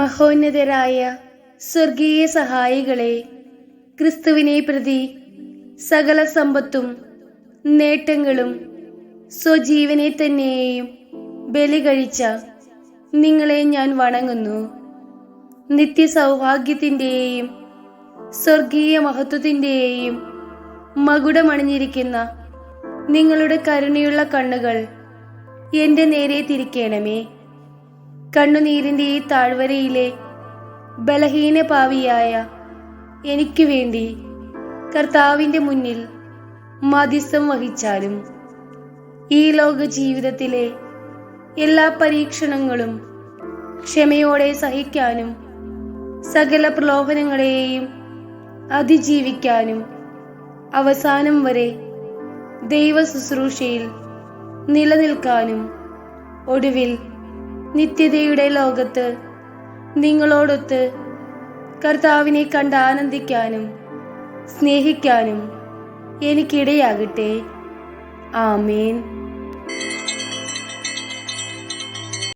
മഹോന്നതരായ സ്വർഗീയ സഹായികളെ ക്രിസ്തുവിനെ പ്രതി സകല സമ്പത്തും നേട്ടങ്ങളും സ്വജീവനെ തന്നെയും ബലി കഴിച്ച നിങ്ങളെ ഞാൻ വണങ്ങുന്നു. നിത്യ സൗഭാഗ്യത്തിന്റെയും സ്വർഗീയ മഹത്വത്തിന്റെയും മകുടമണിഞ്ഞിരിക്കുന്ന നിങ്ങളുടെ കരുണയുള്ള കണ്ണുകൾ എന്റെ നേരെ തിരിക്കണമേ. കണ്ണുനീരിന്റെ ഈ താഴ്വരയിലെ ബലഹീന പാവിയായ എനിക്ക് വേണ്ടി കർത്താവിന്റെ മുന്നിൽ മധ്യസ്ഥം വഹിച്ചാലും ഈ ലോക ജീവിതത്തിലെ എല്ലാ പരീക്ഷണങ്ങളും ക്ഷമയോടെ സഹിക്കാനും സകല പ്രലോഭനങ്ങളെയും അതിജീവിക്കാനും അവസാനം വരെ ദൈവ ശുശ്രൂഷയിൽ നിലനിൽക്കാനും ഒടുവിൽ നിത്യതയുടെ ലോകത്ത് നിങ്ങളോടൊത്ത് കർത്താവിനെ കണ്ട് ആനന്ദിക്കാനും സ്നേഹിക്കാനും എനിക്കിടയാകട്ടെ. ആമേൻ.